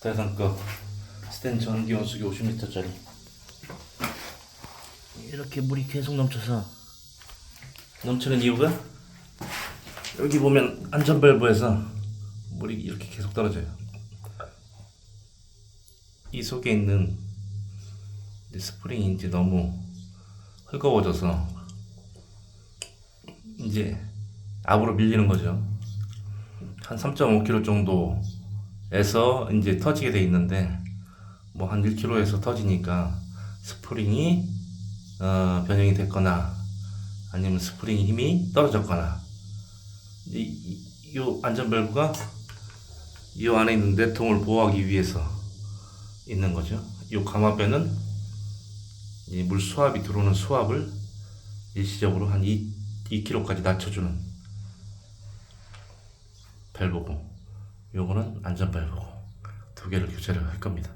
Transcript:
대상급 스텐 전기 온수기 50리터짜리 이렇게 물이 계속 넘쳐서 넘치는 이유가 여기 보면 안전 밸브에서 물이 이렇게 계속 떨어져요. 이 속에 있는 이 스프링이 이제 너무 헐거워져서 이제 앞으로 밀리는 거죠. 한 3.5km 정도 에서 이제 터지게 돼 있는데 뭐 한 1km에서 터지니까 스프링이 어, 변형이 됐거나 아니면 스프링 힘이 떨어졌거나 이, 이, 요 안전 밸브가 이 안에 있는 내통을 보호하기 위해서 있는 거죠. 이이물 수압이 들어오는 수압을 일시적으로 한 2, 2kg까지 낮춰주는 밸브고 요거는 안전 밸브고 두 개를 교체를 할 겁니다.